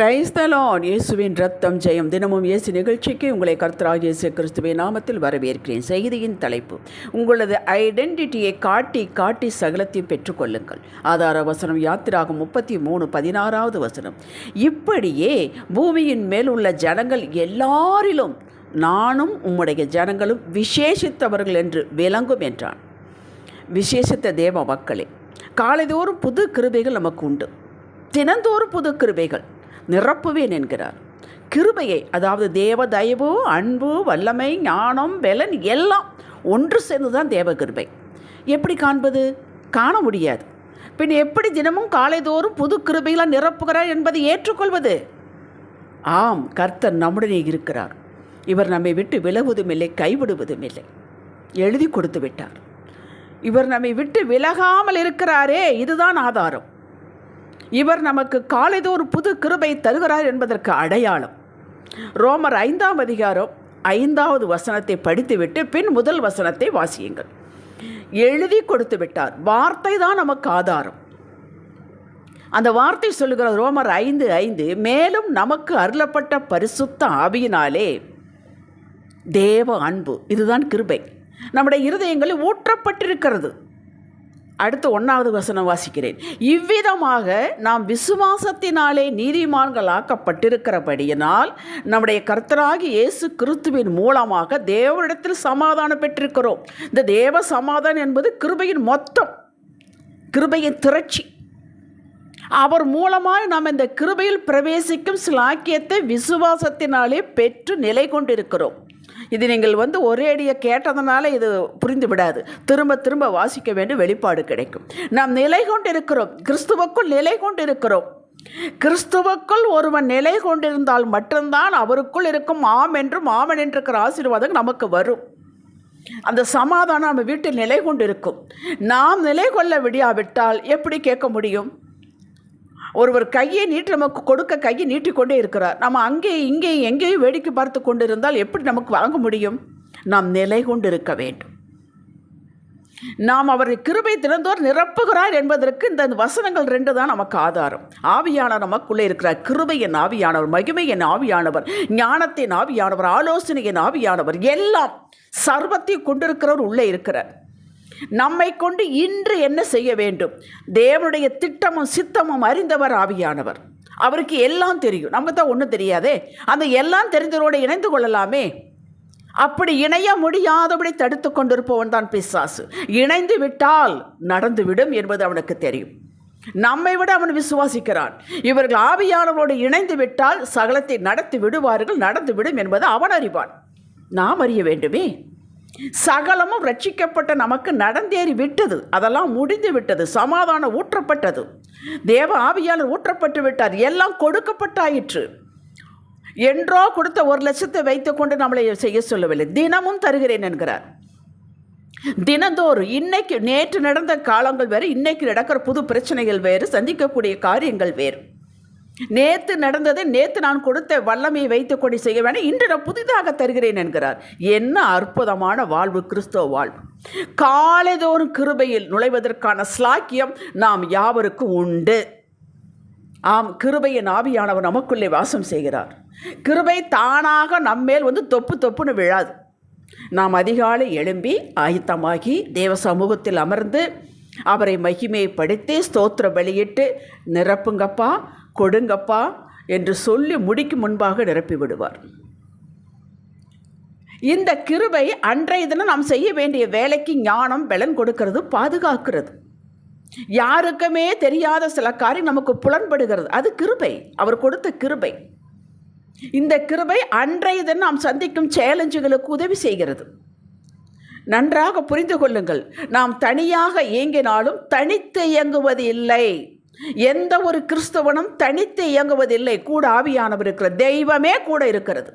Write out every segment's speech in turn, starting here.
கிரைஸ்தலான் இயேசுவின் ரத்தம் ஜெயம் தினமும் இயேசு நிகழ்ச்சிக்கு உங்களை கர்த்தராக இயேசு கிறிஸ்துவின் நாமத்தில் வரவேற்கிறேன். செய்தியின் தலைப்பு உங்களது ஐடென்டிட்டியை காட்டி காட்டி சகலத்தையும் பெற்றுக்கொள்ளுங்கள். ஆதார வசனம் யாத்திராகும் முப்பத்தி மூணு பதினாறாவது வசனம். இப்படியே பூமியின் மேல் உள்ள ஜனங்கள் எல்லாரிலும் நானும் உம்முடைய ஜனங்களும் விசேஷித்தவர்கள் என்று விளங்கும் என்றான். விசேஷித்த தேவ மக்களே காலைதோறும் புது கிருபைகள் நமக்கு உண்டு. தினந்தோறும் புது கிருபைகள். நிரப்புவேன் என்கிறார். கிருபையை அதாவது தேவ தயவு அன்பு வல்லமை ஞானம் பலன் எல்லாம் ஒன்று சேர்ந்து தான் தேவ கிருபை. எப்படி காண்பது? காண முடியாது. பின் எப்படி தினமும் காலைதோறும் புது கிருபையெல்லாம் நிரப்புகிறார் என்பதை ஏற்றுக்கொள்வது? ஆம் கர்த்தர் நம்முடனே இருக்கிறார். இவர் நம்மை விட்டு விலகுவதும் இல்லை கைவிடுவதும் இல்லை எழுதி கொடுத்து விட்டார். இவர் நம்மை விட்டு விலகாமல் இருக்கிறாரே இதுதான் ஆதாரம். இவர் நமக்கு காலைதோறு புது கிருபை தருகிறார் என்பதற்கு அடையாளம். ரோமர் ஐந்தாம் அதிகாரம் ஐந்தாவது வசனத்தை படித்துவிட்டு பின் முதல் வசனத்தை வாசியுங்கள். எழுதி கொடுத்து விட்டார் வார்த்தை தான் நமக்கு ஆதாரம். அந்த வார்த்தை சொல்லுகிற ரோமர் ஐந்து ஐந்து மேலும் நமக்கு அருளப்பட்ட பரிசுத்த ஆவியினாலே தேவ அன்பு. இதுதான் கிருபை. நம்முடைய இருதயங்களில் ஊற்றப்பட்டிருக்கிறது. அடுத்து ஒன்றாவது வசனம் வாசிக்கிறேன். இவ்விதமாக நாம் விசுவாசத்தினாலே நீதிமான்கள் ஆக்கப்பட்டிருக்கிறபடியினால் நம்முடைய கர்த்தராகி இயேசு கிறிஸ்துவின் மூலமாக தேவனிடத்தில் சமாதானம் பெற்றிருக்கிறோம். இந்த தேவ சமாதானம் என்பது கிருபையின் மொத்தம் கிருபையின் திரட்சி. அவர் மூலமாக நாம் இந்த கிருபையில் பிரவேசிக்கும் சிலாக்கியத்தை விசுவாசத்தினாலே பெற்று நிலை கொண்டிருக்கிறோம் இது நீங்கள் வந்து ஒரே அடியை கேட்டதுனால இது புரிந்து விடாது திரும்ப திரும்ப வாசிக்க வேண்டிய வெளிப்பாடு கிடைக்கும். நாம் நிலை கொண்டிருக்கிறோம். கிறிஸ்துவுக்குள் நிலை கொண்டிருக்கிறோம். கிறிஸ்துவுக்குள் ஒருவன் நிலை கொண்டிருந்தால் மட்டும்தான் அவருக்குள் இருக்கும் ஆம் என்றும் ஆமன் என்றிருக்கிற ஆசீர்வாதம் நமக்கு வரும். அந்த சமாதானம் நம்ம வீட்டில் நிலை கொண்டிருக்கும். நாம் நிலை கொள்ள விடியாவிட்டால் எப்படி கேட்க முடியும்? ஒருவர் கையை நீட்டி நமக்கு கொடுக்க கையை நீட்டிக்கொண்டே இருக்கிறார். நம்ம அங்கே இங்கே எங்கேயும் வேடிக்கை பார்த்து கொண்டு இருந்தால் எப்படி நமக்கு வாங்க முடியும்? நாம் நிலை கொண்டு இருக்க வேண்டும். நாம் அவரை கிருபை திறந்தோர் நிரப்புகிறார் என்பதற்கு இந்த வசனங்கள் ரெண்டு தான் நமக்கு ஆதாரம். ஆவியானவர் நமக்குள்ளே இருக்கிறார். கிருபையின் ஆவியானவர் மகிமையின் ஆவியானவர் ஞானத்தின் ஆவியானவர் ஆலோசனையின் ஆவியானவர் எல்லாம் சர்வத்தை கொண்டிருக்கிறவர் உள்ளே இருக்கிறார். நம்மை கொண்டு இன்று என்ன செய்ய வேண்டும்? தேவனுடைய திட்டமும் சித்தமும் அறிந்தவர் ஆவியானவர். அவருக்கு எல்லாம் தெரியும். நம்ம தான் ஒன்றும் தெரியாதே. அந்த எல்லாம் தெரிந்தவரோடு இணைந்து கொள்ளலாமே. அப்படி இணைய முடியாதபடி தடுத்து கொண்டிருப்பவன் தான் பிசாசு. இணைந்து விட்டால் நடந்துவிடும் என்பது அவனுக்கு தெரியும். நம்மை விட அவன் விசுவாசிக்கிறான். இவர்கள் ஆவியானவரோடு இணைந்து விட்டால் சகலத்தை நடத்தி விடுவார்கள் நடந்துவிடும் என்பது அவன் அறிவான். நாம் அறிய வேண்டுமே. சகலமும் ரட்சிக்கப்பட்ட நமக்கு நடந்தேறி விட்டது. அதெல்லாம் முடிந்து விட்டது. சமாதானம் ஊற்றப்பட்டது. தேவ ஆவியாளர் ஊற்றப்பட்டு விட்டார். எல்லாம் கொடுக்கப்பட்டாயிற்று. என்றோ கொடுத்த ஒரு லட்சத்தை வைத்துக்கொண்டு நம்மளை செய்ய சொல்லவில்லை. தினமும் தருகிறேன் என்கிறார். தினந்தோறும் இன்னைக்கு நேற்று நடந்த காலங்கள் வேறு இன்னைக்கு நடக்கிற புது பிரச்சனைகள் வேறு சந்திக்கக்கூடிய காரியங்கள் வேறு. நேற்று நடந்ததை நேற்று நான் கொடுத்த வல்லமையை வைத்துக்கொண்டு செய்ய வேண்டாம் இன்று நான் புதிதாக தருகிறேன் என்கிறார். என்ன அற்புதமான வாழ்வு கிறிஸ்தவ வாழ்வு. காலைதோறும் கிருபையில் நுழைவதற்கான ஸ்லாக்கியம் நாம் யாவருக்கும் உண்டு. ஆம் கிருபையின் ஆவியானவர் நமக்குள்ளே வாசம் செய்கிறார். கிருபை தானாக நம்மேல் வந்து தொப்பு தொப்புன்னு விழாது. நாம் அதிகாலை எழும்பி ஆயத்தமாகி தேவ சமூகத்தில் அமர்ந்து அவரை மகிமைப்படுத்தி ஸ்தோத்திரம் வெளியிட்டு நிரப்புங்கப்பா கொடுங்கப்பா என்று சொல்லி முடிக்கும் முன்பாக நிரப்பி விடுவார். இந்த கிருபை அன்றைய தினம் நாம் செய்ய வேண்டிய வேலைக்கு ஞானம் பலன் கொடுக்கிறது பாதுகாக்கிறது. யாருக்குமே தெரியாத சில காரியம் நமக்கு புலன்படுகிறது. அது கிருபை. அவர் கொடுத்த கிருபை. இந்த கிருபை அன்றைய தினம் நாம் சந்திக்கும் சேலஞ்சுகளுக்கு உதவி செய்கிறது. நன்றாக புரிந்து கொள்ளுங்கள். நாம் தனியாக இயங்கினாலும் தனித்து இயங்குவது இல்லை. எந்த ஒரு கிறிஸ்தவனும் தனித்து இயங்குவதில்லை. கூட ஆவியானவர் இருக்கிற தெய்வமே கூட இருக்கிறது.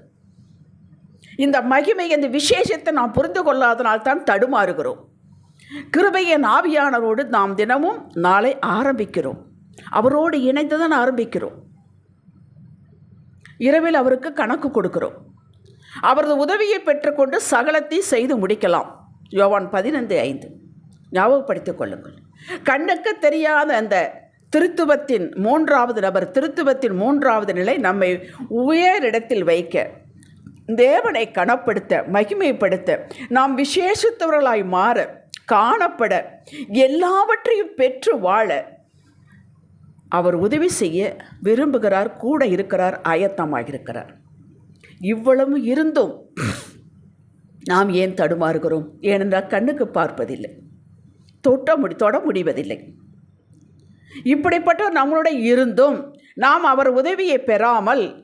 இந்த மகிமை இந்த விசேஷத்தை நாம் புரிந்து கொள்ளாதனால் தான் தடுமாறுகிறோம். கிருபையின் ஆவியானவரோடு நாம் தினமும் நாளை ஆரம்பிக்கிறோம். அவரோடு இணைந்து தான் ஆரம்பிக்கிறோம். இரவில் அவருக்கு கணக்கு கொடுக்கிறோம். அவரது உதவியை பெற்றுக்கொண்டு சகலத்தை செய்து முடிக்கலாம். யோவான் பதினைந்து ஐந்து. ஞாபகப்படுத்திக் கொள்ளுங்கள். கண்ணுக்கு தெரியாத அந்த திருத்துவத்தின் மூன்றாவது நபர் திருத்துவத்தின் மூன்றாவது நிலை நம்மை உயரிடத்தில் வைக்க தேவனை கனப்படுத்த மகிமைப்படுத்த நாம் விசேஷித்தவர்களாய் மாற காணப்பட எல்லாவற்றையும் பெற்று வாழ அவர் உதவி செய்ய விரும்புகிறார் கூட இருக்கிறார் ஆயத்தமாக இருக்கிறார் இவ்வளவு இருந்தும் நாம் ஏன் தடுமாறுகிறோம்? ஏனென்றால் கண்ணுக்கு பார்ப்பதில்லை. தொட்ட முடி தொட முடிவதில்லை. இப்படிப்பட்ட நம்மளுடைய இருந்தும் நாம் அவர் உதவியை பெறாமல்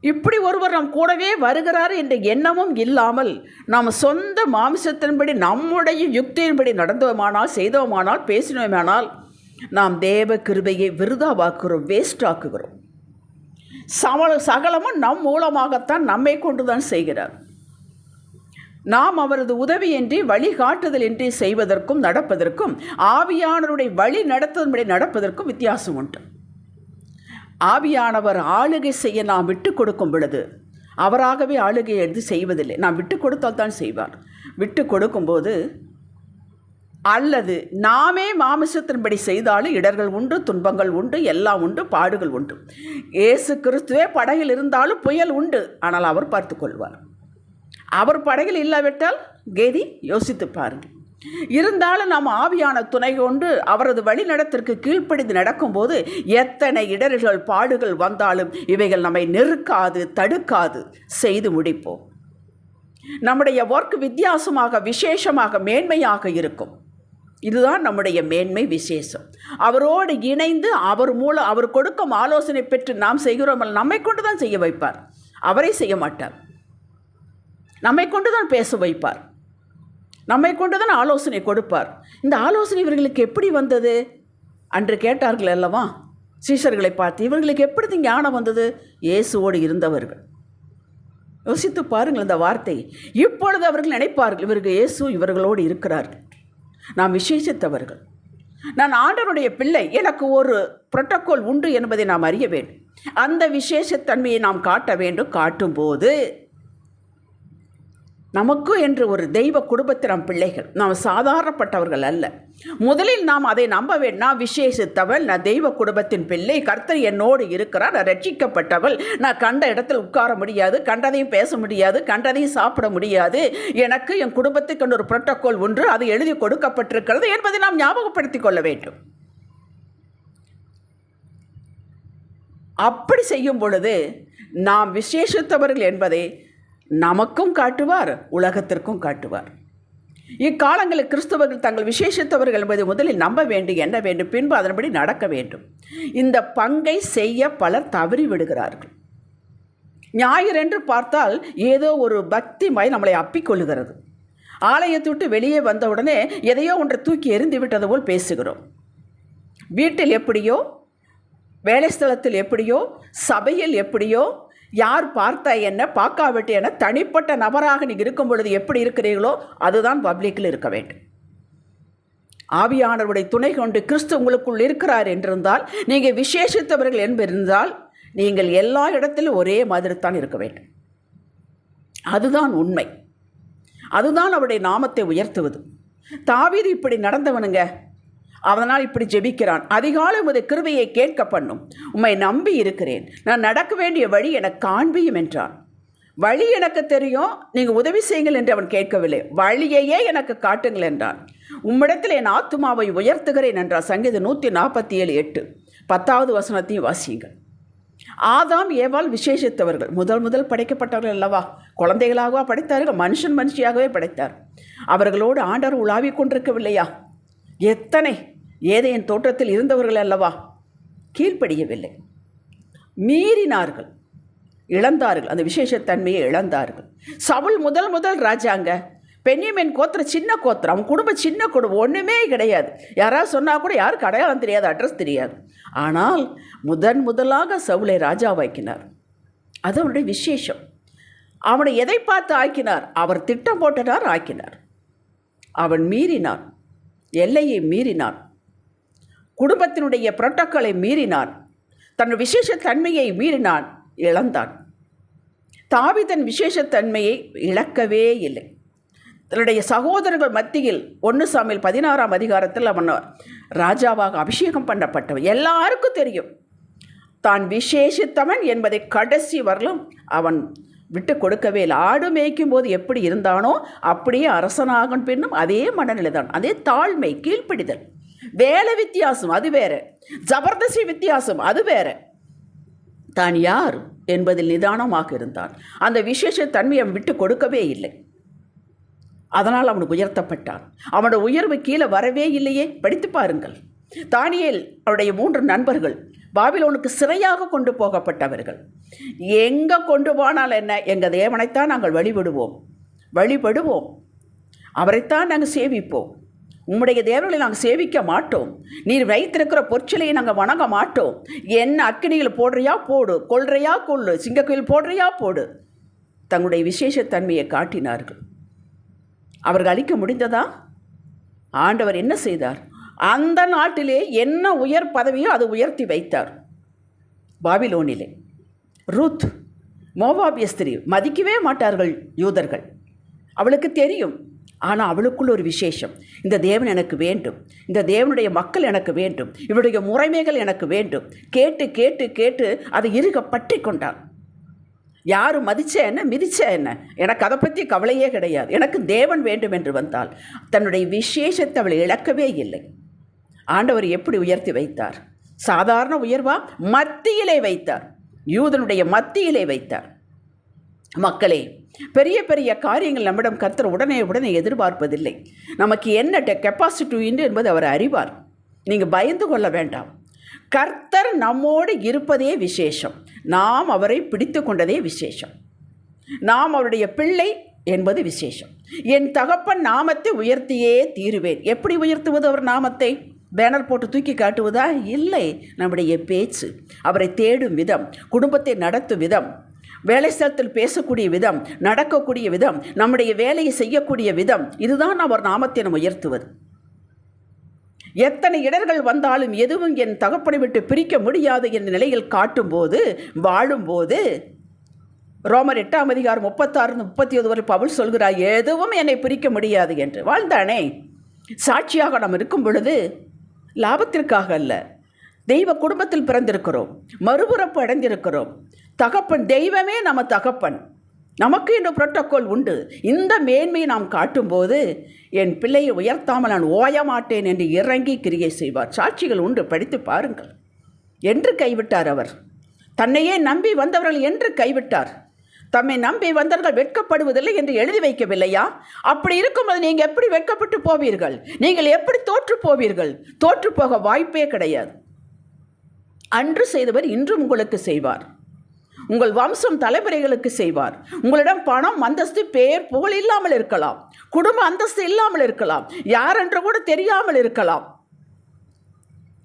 இப்படி ஒருவர் நம் கூடவே வருகிறார் என்ற எண்ணமும் இல்லாமல் நாம் சொந்த மாம்சத்தின்படி நம்முடைய யுக்தியின்படி நடந்தோமானால் செய்தோமானால் பேசினோமானால் நாம் தேவ கிருபையை விருதாவாக்குகிறோம் வேஸ்ட் ஆக்குகிறோம். சம சகலமும் நம் மூலமாகத்தான் நம்மை கொண்டு தான் செய்கிறார். நாம் அவரது உதவியின்றி வழிகாட்டுதலின்றி செய்வதற்கும் நடப்பதற்கும் ஆவியானவருடைய வழி நடத்துவதை நடப்பதற்கும் வித்தியாசம் உண்டு. ஆவியானவர் ஆளுகை செய்ய நாம் விட்டு கொடுக்கும் பொழுது அவராகவே ஆளுகை எடுத்து செய்வதில்லை. நாம் விட்டு கொடுத்தால் தான் செய்வார். விட்டு கொடுக்கும்போது அல்லது நாமே மாமிசத்தின்படி செய்தாலும் இடர்கள் உண்டு துன்பங்கள் உண்டு எல்லாம் உண்டு பாடுகள் உண்டு. இயேசு கிறிஸ்துவே படகில் இருந்தாலும் புயல் உண்டு. ஆனால் அவர் பார்த்து கொள்வார். அவர் படகில் இல்லாவிட்டால் கேதி யோசித்து பாருங்கள் இருந்தாலும் நாம் ஆவியான துணை கொண்டு அவரது வழிநடத்திற்கு கீழ்ப்படிந்து நடக்கும்போது எத்தனை இடர்கள் பாடுகள் வந்தாலும் இவைகள் நம்மை நெருக்காது தடுக்காது. செய்து முடிப்போம். நம்முடைய ஒர்க் வித்தியாசமாக விசேஷமாக மேன்மையாக இருக்கும். இதுதான் நம்முடைய மேன்மை விசேஷம். அவரோடு இணைந்து அவர் மூலம் அவர் கொடுக்கும் ஆலோசனை பெற்று நாம் செய்கிறோம் நம்மை கொண்டு தான் செய்ய வைப்பார். அவரை செய்ய மாட்டார். நம்மை கொண்டு தான் பேச வைப்பார். நம்மை கொண்டு தான் ஆலோசனை கொடுப்பார். இந்த ஆலோசனை இவர்களுக்கு எப்படி வந்தது? அன்று கேட்டார்கள் அல்லவா? சீஷர்களை பார்த்து இவர்களுக்கு எப்படி ஞானம் வந்தது? இயேசுவோடு இருந்தவர்கள். யோசித்து பாருங்கள் இந்த வார்த்தை. இப்பொழுது அவர்கள் நினைப்பார்கள் இவர்கள் இயேசு இவர்களோடு இருக்கிறார்கள் நாம் விசேஷித்தவர்கள். நான் ஆண்டனுடைய பிள்ளை எனக்கு ஒரு புரோட்டோக்கால் உண்டு என்பதை நாம் அறிய வேண்டும். அந்த விசேஷத்தன்மையை நாம் காட்ட வேண்டும். காட்டும்போது நமக்கு என்று ஒரு தெய்வ குடும்பத்தினம் பிள்ளைகள். நாம் சாதாரணப்பட்டவர்கள் அல்ல. முதலில் நாம் அதை நம்ப வேண்டும் நான் விசேஷித்தவள் நான் தெய்வ குடும்பத்தின் பிள்ளை கர்த்தர் என்னோடு இருக்கிறார் நான் ரட்சிக்கப்பட்டவள் நான் கண்ட இடத்தில் உட்கார முடியாது கண்டதையும் பேச முடியாது கண்டதையும் சாப்பிட முடியாது. எனக்கு என் குடும்பத்துக்கு ஒரு புரோட்டோக்கால் ஒன்று அது எழுதி கொடுக்கப்பட்டிருக்கிறது என்பதை நாம் ஞாபகப்படுத்திக் கொள்ள வேண்டும். அப்படி செய்யும் பொழுது நாம் விசேஷித்தவர்கள் என்பதை நமக்கும் காட்டுவார் உலகத்திற்கும் காட்டுவார். இக்காலங்களில் கிறிஸ்தவர்கள் தங்கள் விசேஷத்தவர்கள் என்பதை முதலில் நம்ப வேண்டும் என்ன வேண்டும் பின்பு அதன்படி நடக்க வேண்டும். இந்த பங்கை செய்ய பலர் தவறி விடுகிறார்கள். ஞாயிறென்று பார்த்தால் ஏதோ ஒரு பக்தி மய நம்மளை அப்பிக்கொள்ளுகிறது ஆலயத்தை விட்டு வெளியே வந்தவுடனே எதையோ ஒன்றை தூக்கி எரிந்து விட்டது போல் பேசுகிறோம். வீட்டில் எப்படியோ வேலை ஸ்தலத்தில் எப்படியோ சபையில் எப்படியோ யார் பார்த்தா என்ன பார்க்காவிட்டு என்ன தனிப்பட்ட நபராக நீங்கள் இருக்கும் பொழுது எப்படி இருக்கிறீர்களோ அதுதான் பப்ளிக்கில் இருக்க வேண்டும். ஆவியானவருடைய துணை கொண்டு கிறிஸ்து உங்களுக்குள் இருக்கிறார் என்றிருந்தால் நீங்கள் விசேஷித்தவர்கள் என்பிருந்தால் நீங்கள் எல்லா இடத்திலும் ஒரே மாதிரி தான் இருக்க வேண்டும். அதுதான் உண்மை. அதுதான் அவருடைய நாமத்தை உயர்த்துவது. தாவீது இப்படி நடந்தவனுங்க அவனால் இப்படி ஜெபிக்கிறான். அதிகாலை உமது கிருபையை கேட்க பண்ணும் உம்மை நம்பி இருக்கிறேன். நான் நடக்க வேண்டிய வழி எனக்கு காண்பியும் என்றான். வழி எனக்கு தெரியும். நீங்கள் உதவி செய்யுங்கள் என்று அவன் கேட்கவில்லை. வழியையே எனக்கு காட்டுங்கள் என்றான். உம்மிடத்தில் என் ஆத்துமாவை உயர்த்துகிறேன் என்றார். சங்கீத நூற்றி நாற்பத்தி ஏழு எட்டு. பத்தாவது வசனத்தையும் வாசியுங்கள். ஆதாம் ஏவால் விசேஷித்தவர்கள். முதல் முதல் படைக்கப்பட்டவர்கள் அல்லவா? குழந்தைகளாகவா படைத்தார்கள்? மனுஷன் மனுஷியாகவே படைத்தார். அவர்களோடு ஆண்டவர் உலாவிக் கொண்டிருக்கவில்லையா? எத்தனை? ஏதையின் தோற்றத்தில் இருந்தவர்கள் அல்லவா? கீழ்ப்படியவில்லை. மீறினார்கள். இழந்தார்கள். அந்த விசேஷத்தன்மையை இழந்தார்கள். சவுல் முதல் முதல் ராஜாங்க. பெண்ணியமேன் கோத்திர சின்ன கோத்திரம். அவன் குடும்பம் சின்ன குடும்பம். ஒன்றுமே கிடையாது. யாராவது சொன்னால் கூட யாருக்கு அடையாளம் தெரியாது அட்ரஸ் தெரியாது. ஆனால் முதன் முதலாக சவுளை ராஜாவாக்கினார் அது அவனுடைய விசேஷம். அவனை எதை பார்த்து ஆக்கினார்? அவர் திட்டம் போட்டனார் ஆக்கினார். அவன் மீறினான். எல்லையை மீறினான். குடும்பத்தினுடைய புரோட்டோக்களை மீறினான். தன் விசேஷத்தன்மையை மீறினான். இழந்தான். தாவி தன் விசேஷத்தன்மையை இழக்கவே இல்லை. தன்னுடைய சகோதரர்கள் மத்தியில் ஒன்று சாமியில் பதினாறாம் அதிகாரத்தில் அவன் ராஜாவாக அபிஷேகம் பண்ணப்பட்டவன். எல்லாருக்கும் தெரியும். தான் விசேஷித்தவன் என்பதை கடைசி வரலும் அவன் விட்டு கொடுக்கவே இல்லை. ஆடு மேய்க்கும் போது எப்படி இருந்தானோ அப்படியே அரசனாகும் பின்னும் அதே மனநிலை தான். அதே தாழ்மை கீழ்ப்பிடிதல். வேலை வித்தியாசம் அது வேற. ஜபர்தஸ்தி வித்தியாசம் அது வேற. தான் யார் என்பதில் நிதானமாக இருந்தான். அந்த விசேஷ தன்மையை அவன் விட்டு கொடுக்கவே இல்லை. அதனால் அவனுக்கு உயர்த்தப்பட்டான். அவனோட உயர்வு கீழே வரவே இல்லையே. படித்து பாருங்கள். தானியல் அவருடைய மூன்று நண்பர்கள் பாபிலோனுக்கு சிறையாக கொண்டு போகப்பட்டவர்கள். எங்கே கொண்டு போனால் என்ன? எங்கள் தேவனைத்தான் நாங்கள் வழிபடுவோம். வழிபடுவோம். அவரைத்தான் நாங்கள் சேவிப்போம். உம்முடைய தேவர்களை நாங்கள் சேவிக்க மாட்டோம். நீர் வைத்திருக்கிற பொற்சிலையை நாங்கள் வணங்க மாட்டோம். என்ன அக்கினியில் போடுறியா போடு. கொள்றையா கொள்ளு சிங்கக்கோயில் போடுறியா போடு. தங்களுடைய விசேஷத்தன்மையை காட்டினார்கள். அவர்கள் அழிக்க முடிந்ததா? ஆண்டவர் என்ன செய்தார்? அந்த நாட்டிலே என்ன உயர் பதவியோ அது உயர்த்தி வைத்தார். பாபிலோனிலே. ரூத் மோவாபிய ஸ்திரீ மதிக்கவே மாட்டார்கள் யூதர்கள். அவளுக்கு தெரியும். ஆனால் அவளுக்குள்ள ஒரு விசேஷம். இந்த தேவன் எனக்கு வேண்டும். இந்த தேவனுடைய மக்கள் எனக்கு வேண்டும். இவருடைய முறைமைகள் எனக்கு வேண்டும். கேட்டு கேட்டு கேட்டு அதை இருக பற்றி கொண்டான். யார் மதிச்ச என்ன மிதிச்ச என்ன? எனக்கு அதை பற்றி கவலையே கிடையாது. எனக்கு தேவன் வேண்டும் என்று வந்தால் தன்னுடைய விசேஷத்தை அவள் இழக்கவே இல்லை. ஆண்டவர் எப்படி உயர்த்தி வைத்தார்? சாதாரண உயர்வா? மத்தியிலே வைத்தார். யூதனுடைய மத்தியிலே வைத்தார். மக்களே பெரிய பெரிய காரியங்கள் நம்மிடம் கர்த்தர் உடனே உடனே எதிர்பார்ப்பதில்லை. நமக்கு என்ன கெப்பாசிட்டி உண்டு என்பது அவர் அறிவார். நீங்கள் பயந்து கொள்ள வேண்டாம். கர்த்தர் நம்மோடு இருப்பதே விசேஷம். நாம் அவரை பிடித்து கொண்டதே விசேஷம். நாம் அவருடைய பிள்ளை என்பது விசேஷம். என் தகப்பன் நாமத்தை உயர்த்தியே தீருவேன். எப்படி உயர்த்துவது அவர் நாமத்தை? பேனர் போட்டு தூக்கி காட்டுவதா? இல்லை. நம்முடைய பேச்சு. அவரை தேடும் விதம் குடும்பத்தை நடத்தும் விதம் வேலை ஸ்தலத்தில் பேசக்கூடிய விதம் நடக்கக்கூடிய விதம் நம்முடைய வேலையை செய்யக்கூடிய விதம் இதுதான் அவர் நாமத்தை நம்ம உயர்த்துவது. எத்தனை இடர்கள் வந்தாலும் எதுவும் என் தகப்பனை விட்டு பிரிக்க முடியாது என்ற நிலையில் காட்டும்போது வாழும்போது ரோமர் எட்டாம் அதிகாரம் முப்பத்தாறு முப்பத்தி ஒது வரை பவுல் சொல்கிறார் எதுவும் என்னை பிரிக்க முடியாது என்று. வாழ்ந்தானே. சாட்சியாக நாம் இருக்கும் பொழுது லாபத்திற்காக அல்ல தெய்வ குடும்பத்தில் பிறந்திருக்கிறோம். மறுபுறப்பு அடைந்திருக்கிறோம். தகப்பன் தெய்வமே நம்ம தகப்பன். நமக்கு இந்த புரோட்டோக்கால் உண்டு. இந்த மேன்மையை நாம் காட்டும்போது என் பிள்ளையை உயர்த்தாமல் நான் ஓய மாட்டேன் என்று இறங்கி கிரியை செய்வார். சாட்சிகள் உண்டு. படித்து பாருங்கள். என்று கைவிட்டார் அவர். தன்னையே நம்பி வந்தவர்கள் என்று கைவிட்டார். தம்மை நம்பி வந்தவர்கள் வெட்கப்படுவதில்லை என்று எழுதி வைக்கவில்லையா? அப்படி இருக்கும்போது நீங்கள் எப்படி வெட்கப்பட்டு போவீர்கள்? நீங்கள் எப்படி தோற்று போவீர்கள்? தோற்று போக வாய்ப்பே கிடையாது. அன்று செய்தவர் இன்றும் உங்களுக்கு செய்வார். உங்கள் வம்சம் தலைமுறைகளுக்கு செய்வார். உங்களிடம் பணம் அந்தஸ்து பேர் புகழ் இல்லாமல் இருக்கலாம். குடும்ப அந்தஸ்து இல்லாமல் இருக்கலாம். யாரென்று கூட தெரியாமல் இருக்கலாம்.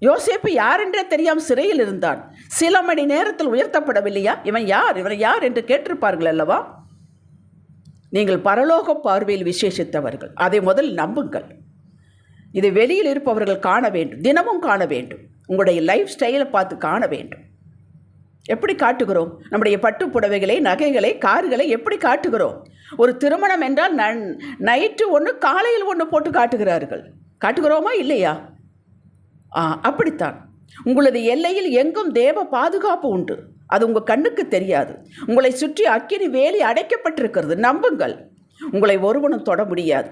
யோசேப்பு யாரென்றே தெரியாமல் சிறையில் இருந்தான். சில மணி நேரத்தில் உயர்த்தப்படவில்லையா? இவன் யார்? இவன் யார் என்று கேட்டிருப்பார்கள் அல்லவா? நீங்கள் பரலோக பார்வையில் விசேஷித்தவர்கள். அதை முதல் நம்புங்கள். இதை வெளியில் இருப்பவர்கள் காண வேண்டும். தினமும் காண வேண்டும். உங்களுடைய லைஃப் ஸ்டைலை பார்த்து காண வேண்டும். எப்படி காட்டுகிறோம்? நம்முடைய பட்டு புடவைகளை நகைகளை கார்களை எப்படி காட்டுகிறோம்? ஒரு திருமணம் என்றால் நன் நைட்டு ஒன்று காலையில் ஒன்று போட்டு காட்டுகிறார்கள். காட்டுகிறோமா? இல்லையா? அப்படித்தான். உங்களது எல்லையில் எங்கும் தேவ பாதுகாப்பு உண்டு. அது உங்கள் கண்ணுக்கு தெரியாது. உங்களை சுற்றி அக்கினி வேலி அடைக்கப்பட்டிருக்கிறது. நம்புங்கள். உங்களை ஒருவனும் தொட முடியாது.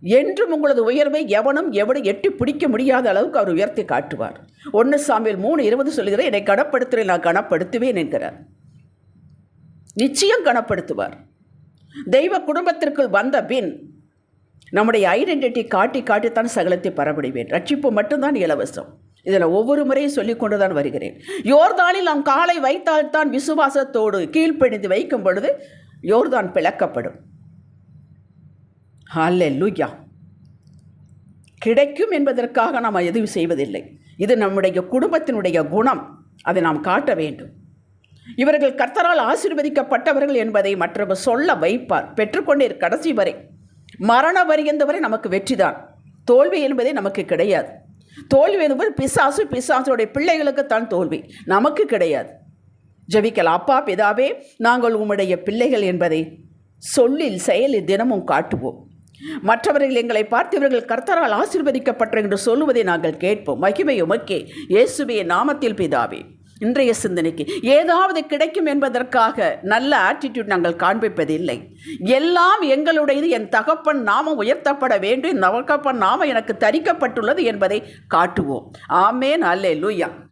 என்றும் உங்களது உயர்வை எவனும் எவனும் எட்டி பிடிக்க முடியாத அளவுக்கு அவர் உயர்த்தி காட்டுவார். ஒன்று சாமியில் மூணு இருபது சொல்கிறேன் என்னை கனப்படுத்துகிறேன் நான் கனப்படுத்துவேன் என்கிறார். நிச்சயம் கனப்படுத்துவார். தெய்வ குடும்பத்திற்குள் வந்த பின் நம்முடைய ஐடென்டிட்டி காட்டி காட்டித்தான் சகலத்தை பரவடிவேன் ரட்சிப்பு மட்டும்தான் இலவசம். இதில் ஒவ்வொரு முறையும் சொல்லிக்கொண்டு தான் வருகிறேன். யோர்தானில் நாம் காலை வைத்தால்தான் விசுவாசத்தோடு கீழ்ப்பணிந்து வைக்கும் பொழுது யோர்தான் பிளக்கப்படும். லூயா கிடைக்கும் என்பதற்காக நாம் எதுவும் செய்வதில்லை. இது நம்முடைய குடும்பத்தினுடைய குணம். அதை நாம் காட்ட வேண்டும். இவர்கள் கர்த்தரால் ஆசீர்வதிக்கப்பட்டவர்கள் என்பதை மற்றவர் சொல்ல வைப்பார். பெற்றுக்கொண்டே கடைசி வரை. மரண வரை நமக்கு வெற்றிதான். தோல்வி என்பதே நமக்கு கிடையாது. தோல்வி என்பது பிசாசு பிசாசுடைய பிள்ளைகளுக்குத்தான் தோல்வி. நமக்கு கிடையாது. ஜபிக்கலாம் அப்பா பிதாவே நாங்கள் உம்முடைய பிள்ளைகள் என்பதை சொல்லில் செயலில் தினமும் காட்டுவோம். மற்றவர்கள் எங்களை பார்த்து இவர்கள் கர்த்தரால் ஆசீர்வதிக்கப்பட்ட என்று சொல்லுவதை நாங்கள் கேட்போம். மகிமை உமக்கே இயேசுவே நாமத்தில் பிதாவே. இன்றைய சிந்தனைக்கு ஏதாவது கிடைக்கும் என்பதற்காக நல்ல ஆட்டிடியூட் நாங்கள் காண்பிப்பதில்லை. எல்லாம் எங்களுடையது என் தகப்பன் நாமம் உயர்த்தப்பட வேண்டும் என் தகப்பன் நாமம் எனக்கு தரிக்கப்பட்டுள்ளது என்பதை காட்டுவோம். ஆமேன் அல்லே லூயா